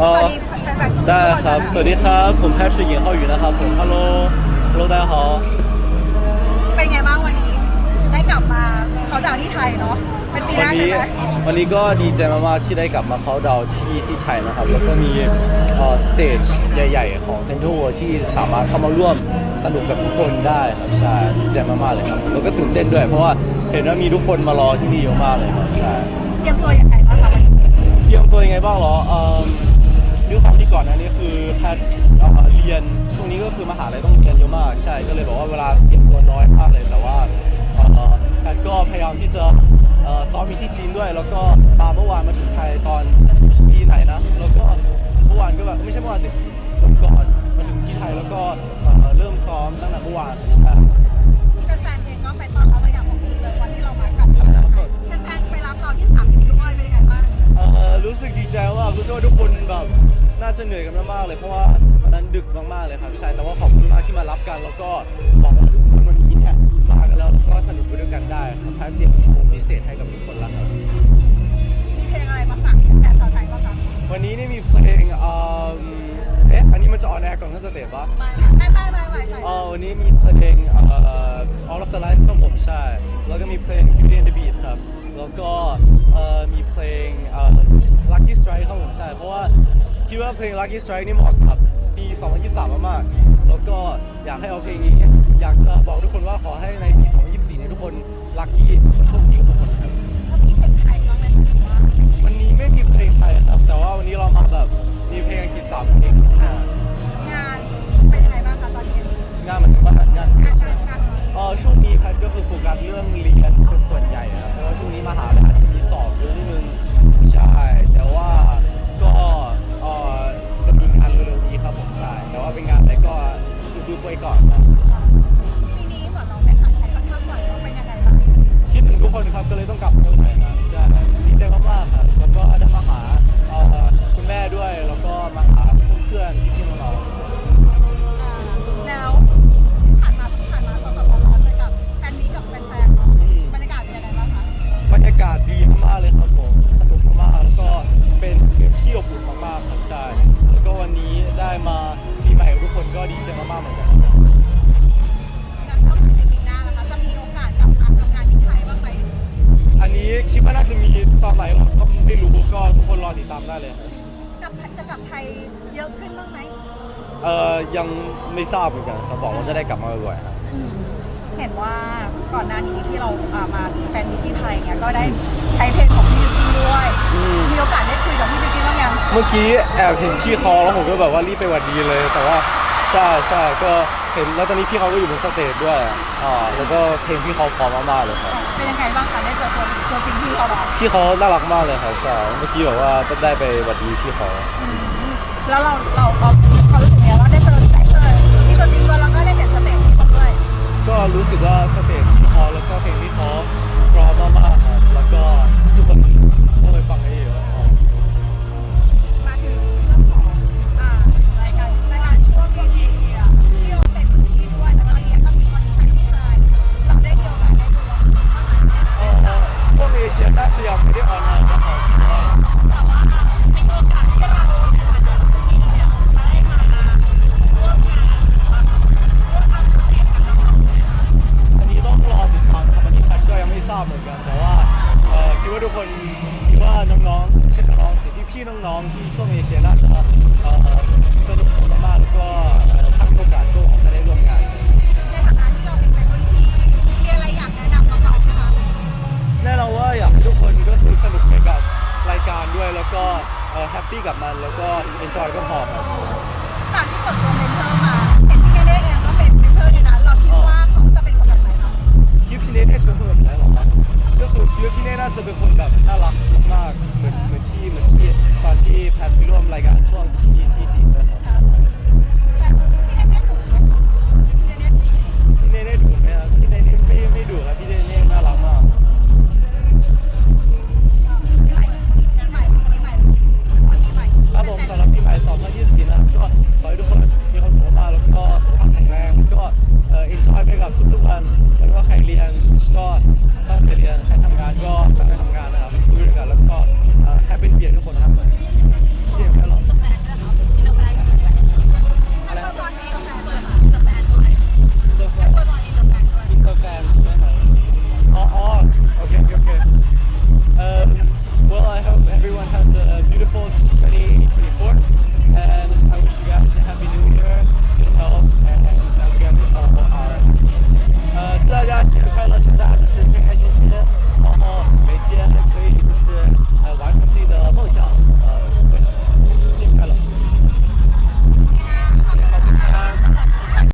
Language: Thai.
สวัสดีแฟนๆทุกนได้ครับ สวัสดีครับ ผมแพทริกหญิงเข้าอยู่นะครับ ผม ฮัลโหล ฮัลโหล ได้ฮอเป็นไงบ้างวันนี้ ได้กลับมาเขาดาวที่ไทยเนาะเป็นปีแรวันกใช่นี้ไหมวันนี้ก็ดีใจมากๆที่ได้กลับมาเขาดาวที่ที่ไทยนะครับ แล้วก็มีอ่าสเตจใหญ่ ๆ ของเซนทรัลที่สามารถเข้ามาร่วมสนุกกับทุกคนได้ครับใช่ดีใจมากๆเลยครับแล้วก็ตื่นเต้นด้วย เพราะว่าเห็นว่ามีทุกคนมารอที่นี่เยอะมากเลยครับใช่ เตรียมตัวยังไงบ้างครับเตรียมตัวยังไงบ้างเหรอเอ่อ ด้วยความที่ก่อนหน้านี้คือแพทย์เอ่อเรียนช่วงนี้ก็คือมหาลัยต้องเรียนเยอะมากใช่ก็เลยบอกว่าเวลาเตรียมตัวน้อยมากเลยแต่ว่าเอ่อแพทย์ก็พยายามที่จะเอ่อซ้อมมีที่จีนด้วย แล้วก็มาเมื่อวานมาถึงไทยตอนปีไหนนะแล้วก็เมื่อวานก็แบบไม่ใช่เมื่อวานสิวันก่อนมาถึงที่ไทยแล้วก็เอ่อเริ่มซ้อมตั้งแต่เมื่อวานใช่ รู้สึกดีใจมากรู้สึกว่าทุกคนแบบน่าจะเหนื่อยกันมากๆเลยเพราะว่าวันนั้นดึกมากๆเลยครับใช่แต่ว่าขอบคุณมากที่มารับกันแล้วก็บอกว่าทุกคนวันนี้เนี่ยมากันแล้วแล้วก็สนุกไปด้วยกันได้ครับแพทย์เตรียมโชว์พิเศษให้กับทุกคนแล้วครับมีเพลงอะไรมาฝากแฟนชาวไทยบ้างคะวันนี้นี่มีเพลงเอ่อเอ๊ะอันนี้มันจะออนแอร์ก่อนท่านสเตปปะไม่ไม่ไม่ไม่ไม่เอ่อวันนี้มีเพลงเอ่อ All of the Lights ของผมใช่แล้วก็มีเพลง Beauty and the Beat ครับแล้วก็เอ่อมีเพลงเอ่อ Lucky Strike ของผมใช่ เพราะว่าคิดว่าเพลง Lucky Strike นี่เหมาะกับปี 2023 มากๆ แล้วก็อยากให้เอาเพลงนี้ อยากจะบอกทุกคนว่าขอให้ในปี 2024นี้ทุกคน lucky โชคดีกับทุกคนครับมีเพลงไทยบ้างไหมหรือว่าวันนี้ไม่มีเพลงไทยครับ แต่ว่าวันนี้เรามาแบบมีเพลงอังกฤษสามเพลงงานเป็นยังไงบ้างคะตอนนี้งานมันว่างานงานงานงานเออช่วงนี้แพทย์ก็คือโฟกัสเรื่องเรียนเป็นส่วนใหญ่ครับเพราะว่าช่วงนี้มหาากาศดีมากๆเลยครับผมสนุกมากๆแล้วก็เป็นเรื่องที่อบอุ่นมากๆครับใช่แล้วก็วันนี้ได้มาปีใหม่กับทุกคนก็ดีใจมากๆเหมือนกันงานเข้าถึงในปีหน้านะคะจะมีโอกาสกลับมาทำงานที่ไทยบ้างไหมอันนี้คิดว่าน่าจะมีตอนไหนหรอก็ไม่รู้ก็ทุกคนรอติดตามได้เลยครับกลับจะกลับไทยเยอะขึ้นบ้างไหมเอ่อยังไม่ทราบเหมือนกันครับบอกว่าจะได้กลับมาบ่อยๆครับ เห็นว่าก่อนหน้านี้ที่เราอ่ามาแฟนนี้ที่ไทยเนี่ยก็ได้ใช้เพลงของพี่บิวกิ้นด้วย อืม มีโอกาสได้คุยกับพี่บิวกิ้นบ้างยังเมื่อกี้แอบเห็นพี่เขาแล้วผมก็แบบว่ารีบไปหวัดดีเลย แต่ว่าใช่ใช่ก็เห็นแล้วตอนนี้พี่เขาก็อยู่บนสเตจด้วยอ่าแล้วก็เพลงพี่เขาพอมากๆเลยครับ เป็นยังไงบ้างคะได้เจอตัวตัวจริงพี่เขาแล้วพี่เขาน่ารักมากเลยครับใช่เมื่อกี้แบบว่าได้ไปหวัดดีพี่เขาแล้วเราเราเรา ก็รู้สึกว่าสเตจพี่เขาแล้วก็เพลงพี่เขาพร้อมมากๆครับแล้วก็ทุกคนต้องไปฟังให้เยอะครับมาถึงเรื่องของอ่ารายการรายการช่วงเอเชียที่เราเป็นพื้นที่ด้วยแล้วตอนนี้ก็มีคอนดิชั่นที่ไทยเราได้มีโอกาสได้ดูบ้างไหมเอ่อช่วงเอเชียน่าจะยังไม่ได้ออน น้องที่ช่วงเอเชียน่าจะสนุกมากๆแล้วก็เอ่อถ้ามีโอกาสก็คงจะได้ร่วมงาน ในฐานะที่เราเป็นคนที่มีอะไรอยากแนะนำน้องๆไหมคะแน่นอนว่าอยากให้ทุกคนก็คือสนุกไปกับรายการด้วยแล้วก็แฮปปี้กับมันแล้วก็เอนจอยก็พอครับจากที่เปิดตัวเมนเทอร์มาเห็นพี่เนเน่เองก็เป็นเมนเทอร์ในนั้นเราคิดว่าเขาจะเป็นคนแบบไหนคะคิดว่าพี่เน่น่จะเป็นคนแบบไหนหรอก็คือคิดว่าพี่เน่น่าจะเป็นคนแบบน่า อนที่แพทไ